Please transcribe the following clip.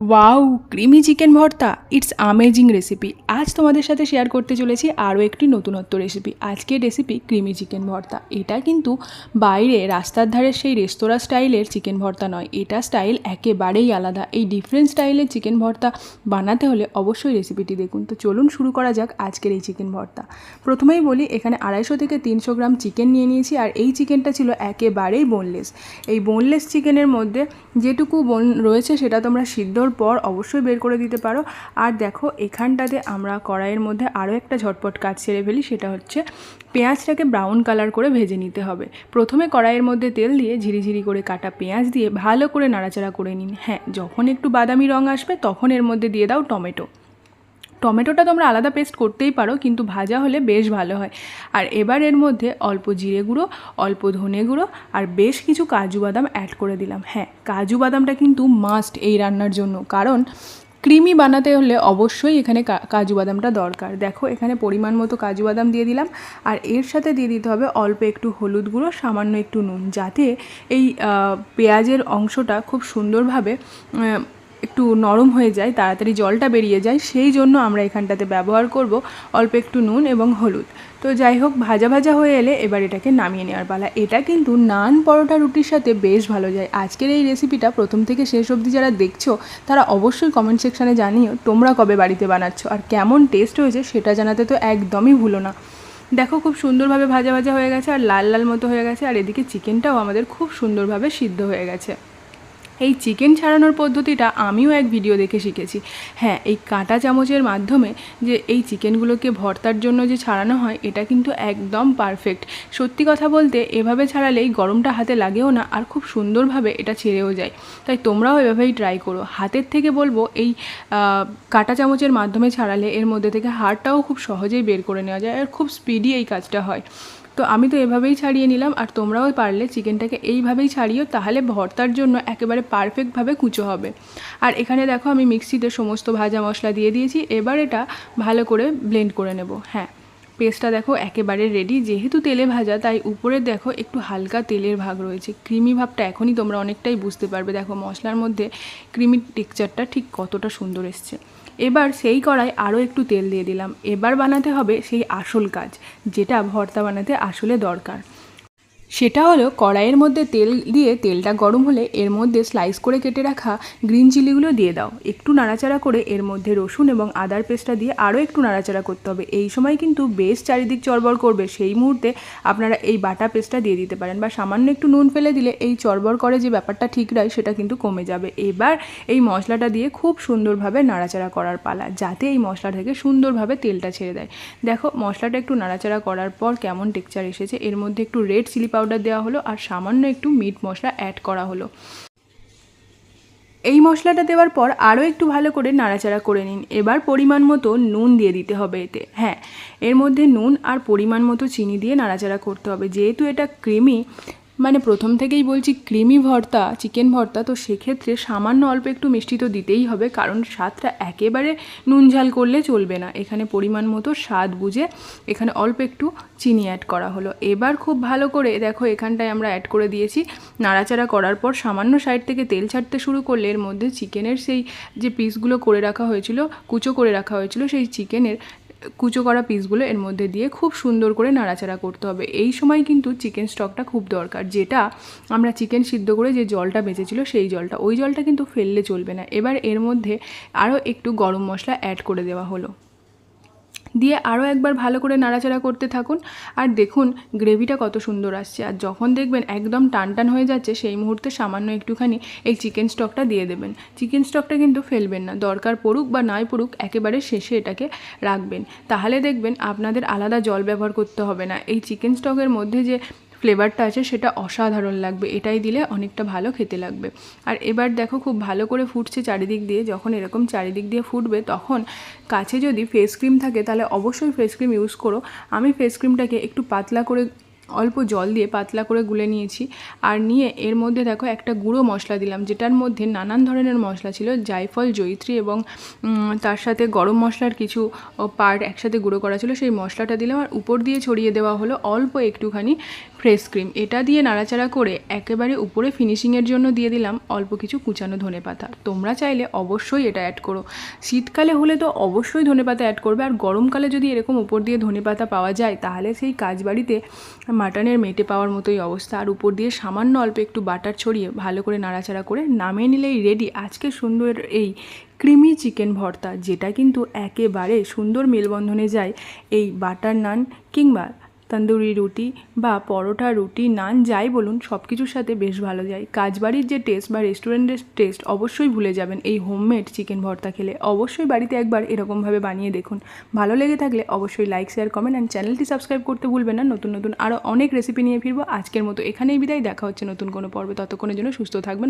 Wow, creamy chicken bharta. It's amazing recipe আজ তোমাদের সাথে শেয়ার করতে চলেছি আরও একটি নতুনত্ব রেসিপি আজকের রেসিপি ক্রিমি চিকেন ভর্তা। এটা কিন্তু বাইরে, রাস্তার ধারের সেই রেস্তোরাঁ স্টাইলের চিকেন ভর্তা নয়। এটা স্টাইল একেবারেই আলাদা। এই ডিফারেন্ট স্টাইলের চিকেন ভর্তা বানাতে হলে অবশ্যই রেসিপিটি দেখুন। তো চলুন শুরু করা যাক আজকের এই চিকেন ভর্তা। প্রথমেই বলি, এখানে আড়াইশো থেকে তিনশো গ্রাম চিকেন নিয়ে নিয়েছি আর এই চিকেনটা ছিল একেবারেই বোনলেস এই বোনলেস চিকেনের মধ্যে যেটুকু বোন রয়েছে সেটা তোমরা সিদ্ধর পর অবশ্যই বের করে দিতে পারো। আর দেখো, এখানটাতে আমরা কড়াইয়ের মধ্যে আরও একটা ঝটপট কাজ ছেড়ে ফেলি, সেটা হচ্ছে পেঁয়াজটাকে ব্রাউন কালার করে ভেজে নিতে হবে। প্রথমে কড়াইয়ের মধ্যে তেল দিয়ে ঝিরিঝিরি করে কাটা পেঁয়াজ দিয়ে ভালো করে নাড়াচাড়া করে নিন। হ্যাঁ যখন একটু বাদামি রং আসবে, তখন এর মধ্যে দিয়ে দাও টমেটো। টমেটোটা তোমরা আলাদা পেস্ট করতেই পারো, কিন্তু ভাজা হলে বেশ ভালো হয়। আর এবার এর মধ্যে অল্প জিরে গুঁড়ো, অল্প ধনে গুঁড়ো আর বেশ কিছু কাজু বাদাম অ্যাড করে দিলাম। হ্যাঁ কাজু বাদামটা কিন্তু মাস্ট এই রান্নার জন্য, কারণ ক্রিমি বানাতে হলে অবশ্যই এখানে কাজু বাদামটা দরকার। দেখো, এখানে পরিমাণ মতো কাজু বাদাম দিয়ে দিলাম। আর এর সাথে দিয়ে দিতে হবে অল্প একটু হলুদ গুঁড়ো, সামান্য একটু নুন, যাতে এই পেঁয়াজের অংশটা খুব সুন্দরভাবে একটু নরম হয়ে যায়, তাড়াতাড়ি জলটা বেরিয়ে যায়, সেই জন্য আমরা এখানটাতে ব্যবহার করব অল্প একটু নুন এবং হলুদ। তো যাই হোক, ভাজা ভাজা হয়ে এলে এবার এটাকে নামিয়ে নেওয়ার পালা। এটা কিন্তু নান পরোটা রুটির সাথে বেশ ভালো যায়। আজকের এই রেসিপিটা প্রথম থেকে শেষ অবধি যারা দেখছ, তারা অবশ্যই কমেন্ট সেকশানে জানিও তোমরা কবে বাড়িতে বানাচ্ছ আর কেমন টেস্ট হয়েছে সেটা জানাতে তো একদমই ভুলো না। দেখো, খুব সুন্দরভাবে ভাজা ভাজা হয়ে গেছে আর লাল লাল মতো হয়ে গেছে আর এদিকে চিকেনটাও আমাদের খুব সুন্দরভাবে সিদ্ধ হয়ে গেছে। এই চিকেন ছাড়ানোর পদ্ধতিটা আমিও এক ভিডিও দেখে শিখেছি। হ্যাঁ এই কাঁটা চামচের মাধ্যমে যে এই চিকেনগুলোকে ভর্তার জন্য যে ছাড়ানো হয়, এটা কিন্তু একদম পারফেক্ট সত্যি কথা বলতে, এভাবে ছাড়ালেই গরমটা হাতে লাগেও না আর খুব সুন্দরভাবে এটা ছেড়েও যায়। তাই তোমরাও এভাবেই ট্রাই করো। হাতের থেকে বলব, এই কাঁটা চামচের মাধ্যমে ছাড়ালে এর মধ্যে থেকে হাড়টাও খুব সহজেই বের করে নেওয়া যায় আর খুব স্পিডি এই কাজটা হয়। তো আমি তো এভাবেই ছাড়িয়ে নিলাম, আর তোমরাও পারলে চিকেনটাকে এইভাবেই ছাড়িও, তাহলে ভর্তার জন্য একেবারে পারফেক্টভাবে কুচো হবে। আর এখানে দেখো আমি মিক্সিতে সমস্ত ভাজা মশলা দিয়ে দিয়েছি, এবার এটা ভালো করে ব্লেন্ড করে নেব। হ্যাঁ পেস্টটা দেখো একেবারে রেডি যেহেতু তেলে ভাজা, তাই উপরে দেখো একটু হালকা তেলের ভাগ রয়েছে। ক্রিমি ভাবটা এখনই তোমরা অনেকটাই বুঝতে পারবে। দেখো মশলার মধ্যে ক্রিমি টেক্সচারটা ঠিক কতটা সুন্দর এসছে। এবার সেই কড়াই আরও একটু তেল দিয়ে দিলাম। এবার বানাতে হবে সেই আসল কাজ, যেটা ভর্তা বানাতে আসলে দরকার। সেটা হলো কড়াইয়ের মধ্যে তেল দিয়ে তেলটা গরম হলে এর মধ্যে স্লাইস করে কেটে রাখা গ্রিন চিলিগুলো দিয়ে দাও। একটু নাড়াচাড়া করে এর মধ্যে রসুন এবং আদার পেস্টটা দিয়ে আরও একটু নাড়াচাড়া করতে হবে। এই সময় কিন্তু বেশ চারিদিক চড়বড় করবে। সেই মুহূর্তে আপনারা এই বাটা পেস্টটা দিয়ে দিতে পারেন বা সামান্য একটু নুন ফেলে দিলে এই চড়বড় করে যে ব্যাপারটা ঠিক রয় সেটা কিন্তু কমে যাবে। এবার এই মশলাটা দিয়ে খুব সুন্দরভাবে নাড়াচাড়া করার পালা, যাতে এই মশলা থেকে সুন্দরভাবে তেলটা ছেড়ে দেয়। দেখো, মশলাটা একটু নাড়াচাড়া করার পর কেমন টেক্সচার এসেছে। এর মধ্যে একটু রেড চিলি পাউডার দেওয়া হলো আর সামান্য একটু মিট মশলা অ্যাড করা হলো। এই মশলাটা দেওয়ার পর আরও একটু ভালো করে নাড়াচাড়া করে নিন। এবার পরিমাণ মতো নুন দিয়ে দিতে হবে এতে। হ্যাঁ এর মধ্যে নুন আর পরিমাণ মতো চিনি দিয়ে নাড়াচাড়া করতে হবে। যেহেতু এটা ক্রিমি মানে প্রথম থেকেই বলছি ক্রিমি ভর্তা, চিকেন ভর্তা, তো সেক্ষেত্রে সামান্য অল্প একটু মিষ্টি তো দিতেই হবে, কারণ স্বাদটা একেবারে নুন ঝাল করলে চলবে না। এখানে পরিমাণ মতো স্বাদ বুঝে এখানে অল্প একটু চিনি অ্যাড করা হলো। এবার খুব ভালো করে দেখো এখানটায় আমরা অ্যাড করে দিয়েছি। নাড়াচাড়া করার পর সামান্য সাইড থেকে তেল ছাড়তে শুরু করলে এর মধ্যে চিকেনের সেই যে পিসগুলো করে রাখা হয়েছিল, কুচো করে রাখা হয়েছিল, সেই চিকেনের কুচো করা পিসগুলো এর মধ্যে দিয়ে খুব সুন্দর করে নাড়াচাড়া করতে হবে। এই সময় কিন্তু চিকেন স্টকটা খুব দরকার, যেটা আমরা চিকেন সিদ্ধ করে যে জলটা বেঁচেছিলো সেই জলটা, ওই জলটা কিন্তু ফেললে চলবে না। এবার এর মধ্যে আরও একটু গরম মশলা অ্যাড করে দেওয়া হলো। দিয়ে আরও একবার ভালো করে নাড়াচাড়া করতে থাকুন। আর দেখুন, গ্রেভিটা কত সুন্দর আসছে। আর যখন দেখবেন একদম টান টান হয়ে যাচ্ছে, সেই মুহূর্তে সামান্য একটুখানি এই চিকেন স্টকটা দিয়ে দেবেন। চিকেন স্টকটা কিন্তু ফেলবেন না। দরকার পড়ুক বা নাই পড়ুক, একেবারে শেষে এটাকে রাখবেন। তাহলে দেখবেন আপনাদের আলাদা জল ব্যবহার করতে হবে না। এই চিকেন স্টকের মধ্যে যে ফ্লেভারটা আছে, সেটা অসাধারণ লাগবে। এটাই দিলে অনেকটা ভালো খেতে লাগবে। আর এবার দেখো খুব ভালো করে ফুটছে চারিদিক দিয়ে। যখন এরকম চারিদিক দিয়ে ফুটবে, তখন কাছে যদি ফেস ক্রিম থাকে, তাহলে অবশ্যই ফেস ক্রিম ইউজ করো। আমি ফেস ক্রিমটাকে একটু পাতলা করে অল্প জল দিয়ে পাতলা করে গুলে নিয়েছি। আর নিয়ে এর মধ্যে দেখো একটা গুঁড়ো মশলা দিলাম, যেটার মধ্যে নানান ধরনের মশলা ছিল, জায়ফল, জয়িত্রী এবং তার সাথে গরম মশলার কিছু পার্ট একসাথে গুঁড়ো করা ছিল, সেই মশলাটা দিলাম আর উপর দিয়ে ছড়িয়ে দেওয়া হলো অল্প একটুখানি ফ্রেশ ক্রিম এটা দিয়ে নাড়াচাড়া করে একেবারে উপরে ফিনিশিংয়ের জন্য দিয়ে দিলাম অল্প কিছু কুচানো ধনে পাতা। তোমরা চাইলে অবশ্যই এটা অ্যাড করো। শীতকালে হলে তো অবশ্যই ধনে পাতা অ্যাড করবে, আর গরমকালে যদি এরকম উপর দিয়ে ধনে পাতা পাওয়া যায়, তাহলে সেই কাজবাড়িতে মাটনের মেটে পাওয়ার মতোই অবস্থা। আর উপর দিয়ে সামান্য অল্প একটু বাটার ছড়িয়ে ভালো করে নাড়াচাড়া করে নামিয়ে নিলেই রেডি আজকে সুন্দর এই ক্রিমি চিকেন ভর্তা, যেটা কিন্তু একেবারে সুন্দর মেলবন্ধনে যায় এই বাটার নান কিংবা তন্দুরি রুটি বা পরোটা, রুটি, নান, যাই বলুন সব কিছুর সাথে বেশ ভালো যায়। কাজবাড়ির যে টেস্ট বা রেস্টুরেন্টের টেস্ট অবশ্যই ভুলে যাবেন এই হোমমেড চিকেন ভর্তা খেলে। অবশ্যই বাড়িতে একবার এরকমভাবে বানিয়ে দেখুন। ভালো লেগে থাকলে অবশ্যই লাইক শেয়ার কমেন্ট অ্যান্ড চ্যানেলটি সাবস্ক্রাইব করতে ভুলবেন না। নতুন নতুন আরও অনেক রেসিপি নিয়ে ফিরবো। আজকের মতো এখানেই বিদায়। দেখা হচ্ছে নতুন কোনো পর্বে। ততক্ষণের জন্য সুস্থ থাকবেন